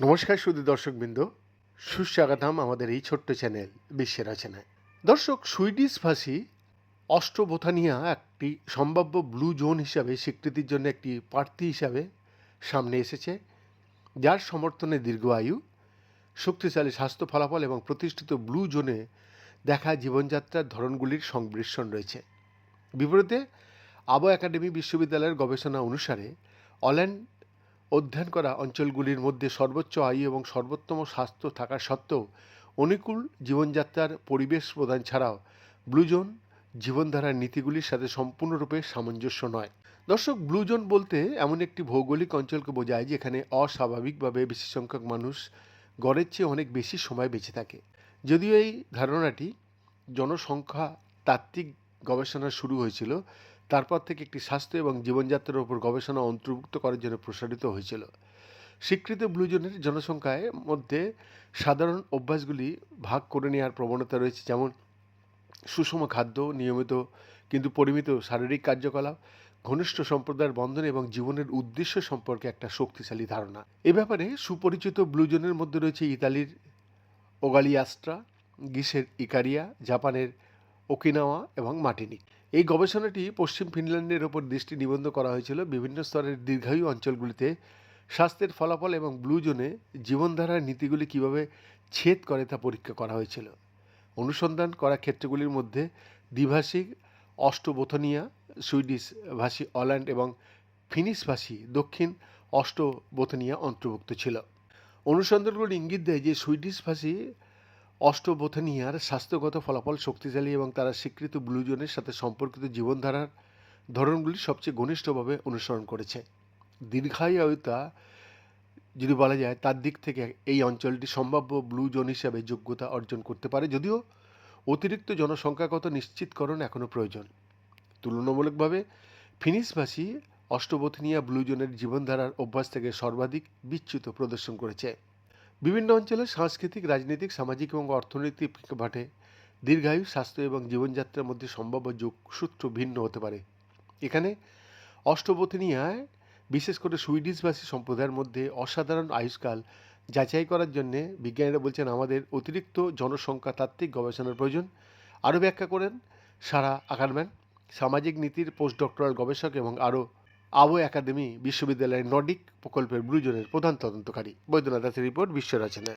নমস্কার শুধু দর্শকবৃন্দ। সুস্বাগতম আমাদের এই ছোট্ট চ্যানেল বিশ্বের রচনায় দর্শক, সুইডিশ ভাষী অষ্টবোথানিয়া একটি সম্ভাব্য ব্লু জোন হিসাবে, স্বীকৃতির জন্য একটি প্রার্থী হিসাবে সামনে এসেছে। যার সমর্থনে দীর্ঘ আয়ু, শক্তিশালী স্বাস্থ্য ফলাফল এবং প্রতিষ্ঠিত ব্লু জোনে দেখা জীবনযাত্রার ধরনগুলির সংমিশ্রণ রয়েছে। বিপরীতে আবো একাডেমি বিশ্ববিদ্যালয়ের গবেষণা অনুসারে অল্যান্ড অধ্যয়ন করা অঞ্চলগুলির মধ্যে সর্বোচ্চ আয়ু এবং সর্বোত্তম স্বাস্থ্য থাকা সত্ত্বেও অনুকূল জীবনযাত্রার পরিবেশ প্রদান ছাড়াও ব্লুজোন জীবনধারার নীতিগুলির সাথে সম্পূর্ণরূপে সামঞ্জস্য নয়। দর্শক ব্লু জোন বলতে এমন একটি ভৌগোলিক অঞ্চলকে বোঝায় যেখানে অস্বাভাবিকভাবে বেশি সংখ্যক মানুষ গড়ের চেয়ে অনেক বেশি সময় বেঁচে থাকে। যদিও এই ধারণাটি জনসংখ্যা তাত্ত্বিক গবেষণা শুরু হয়েছিল তারপর থেকে একটি স্বাস্থ্য এবং জীবনযাত্রার উপর গবেষণা অন্তর্ভুক্ত করার জন্য প্রসারিত হয়েছিল। স্বীকৃত ব্লুজনের জনসংখ্যায় মধ্যে সাধারণ অভ্যাসগুলি ভাগ করে নেওয়ার প্রবণতা রয়েছে, যেমন সুষম খাদ্য নিয়মিত কিন্তু পরিমিত শারীরিক কার্যকলাপ, ঘনিষ্ঠ সম্প্রদায়ের বন্ধন এবং জীবনের উদ্দেশ্য সম্পর্কে একটা শক্তিশালী ধারণা। এ ব্যাপারে সুপরিচিত ব্লুজনের মধ্যে রয়েছে ইতালির ওগালিয়াস্ট্রা, গ্রিসের ইকারিয়া, জাপানের ওকিনাওয়া এবং মার্টিনিক এই গবেষণাটি পশ্চিম ফিনল্যান্ডের ওপর দৃষ্টি নিবন্ধ করা হয়েছিল বিভিন্ন স্তরের দীর্ঘায়ু অঞ্চলগুলিতে। স্বাস্থ্যের ফলাফল এবং ব্লু জোনে জীবনধারার নীতিগুলি কীভাবে ছেদ করে তা পরীক্ষা করা হয়েছিল। অনুসন্ধান করা ক্ষেত্রগুলির মধ্যে দ্বিভাষিক অষ্টবোথনিয়া সুইডিশ ভাষী অল্যান্ড এবং ফিনিশ ভাষী দক্ষিণ অষ্টবোথনিয়া অন্তর্ভুক্ত ছিল। অনুসন্ধানগুলি ইঙ্গিত দেয় যে সুইডিশ ভাষী অষ্টবোথনিয়ার স্বাস্থ্যগত ফলাফল শক্তিশালী এবং তারা স্বীকৃত ব্লু জোনের সাথে সম্পর্কিত জীবনধারার ধরনগুলি সবচেয়ে ঘনিষ্ঠভাবে অনুসরণ করেছে। দীর্ঘায়ুতা যদি বলা যায়, তার দিক থেকে এই অঞ্চলটি সম্ভাব্য ব্লু জোন হিসাবে যোগ্যতা অর্জন করতে পারে, যদিও অতিরিক্ত জনসংখ্যাগত নিশ্চিতকরণ এখনও প্রয়োজন। তুলনামূলকভাবে ফিনিশভাষী অষ্টবোথনিয়া ব্লু জোনের জীবনধারার অভ্যাস থেকে সর্বাধিক বিচ্যুত প্রদর্শন করেছে। বিভিন্ন অঞ্চলে সাংস্কৃতিক, রাজনৈতিক, সামাজিক এবং অর্থনৈতিক ভাটে দীর্ঘায়ু স্বাস্থ্য এবং জীবনযাত্রার মধ্যে সম্ভাব্য যোগসূত্র ভিন্ন হতে পারে। এখানে অষ্টবোথনিয়ায়, বিশেষ করে সুইডিশভাষী সম্প্রদায়ের মধ্যে অসাধারণ আয়ুষ্কাল যাচাই করার জন্য বিজ্ঞানীরা বলছেন, আমাদের অতিরিক্ত জনসংখ্যা তাত্ত্বিক গবেষণার প্রয়োজন। আরও ব্যাখ্যা করেন সারা আকারম্যান। সামাজিক নীতির পোস্ট ডক্টরাল গবেষক এবং আরও আবো একাডেমি বিশ্ববিদ্যালয়ের নডিক প্রকল্পের ব্রুজনের প্রধান তদন্তকারী। বৈদ্যনাথ দাসের রিপোর্ট বিশ্ব রচনা।